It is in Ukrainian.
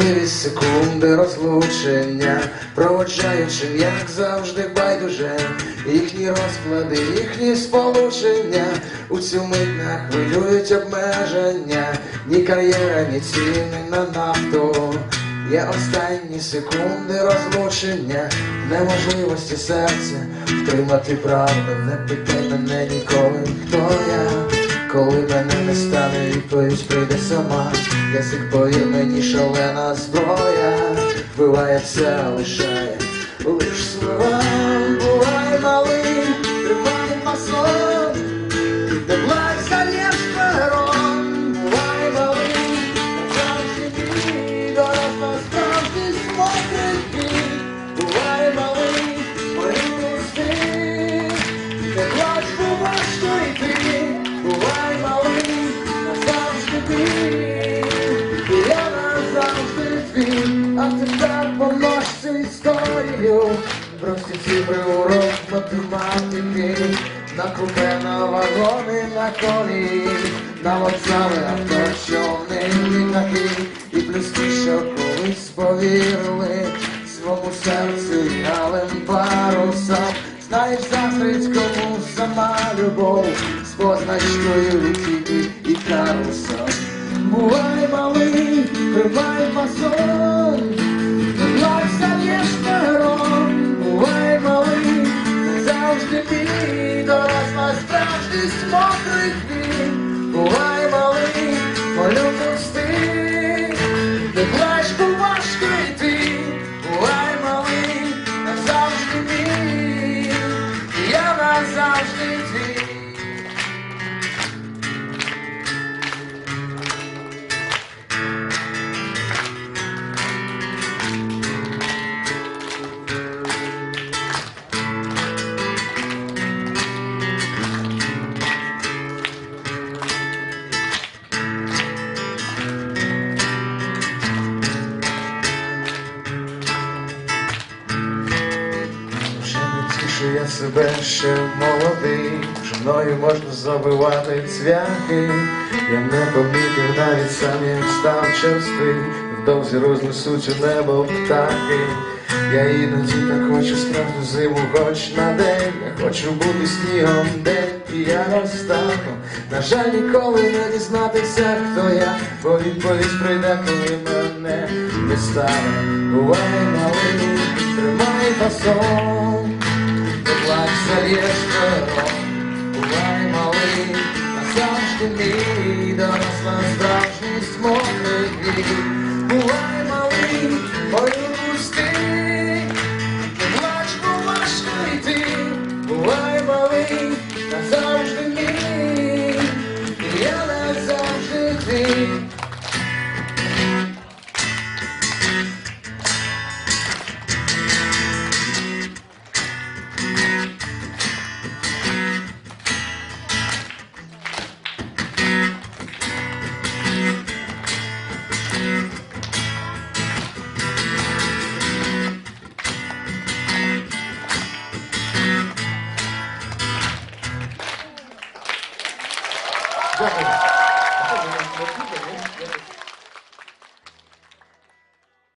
Квапливі секунди розлучення, проводжаючим, як завжди, байдуже, їхні розклади, їхні сполучення, у цю мить не хвилюють обмеження, ні кар'єра, ні ціни на нафту. Є останні секунди розлучення, неможливості серця втримати правду, не питай мене ніколи, хто я. Коли мене не стане, відповідь прийде сама. Язик мені шалена зброя, вбиває все, лишає лиш слова. Бувай малий, тримай масон, а тепер помнож цю історію, прості цифри урок математики, на купе, на вагони, на колії, на вокзали, авто, човни, літаки, і близькі, що колись повірили своєму серцю і галим парусам. Знаєш, заздрить кому сама любов з позначкою Кіті і Карлсон. Бувай малий, тримай мокрий твій. Бувай малий, полю пусти, не плач, важко йти. Бувай малий, назавжди мій, я назавжди не я себе ще молодий, мною можна забивати цвяхи. Я не помітив навіть сам, як став черствий, вдовзі рознесуть у небо птахи. Я іноді так хочу справжню зиму, хоч на день. Я хочу бути снігом день, і я розтану. На жаль, ніколи не дізнатися, хто я, бо відповідь прийде, коли мене не стане. Бувай малий, тримай фасон, dni Do nas nas zdarzyć smutnych dni Ułaj Gracias.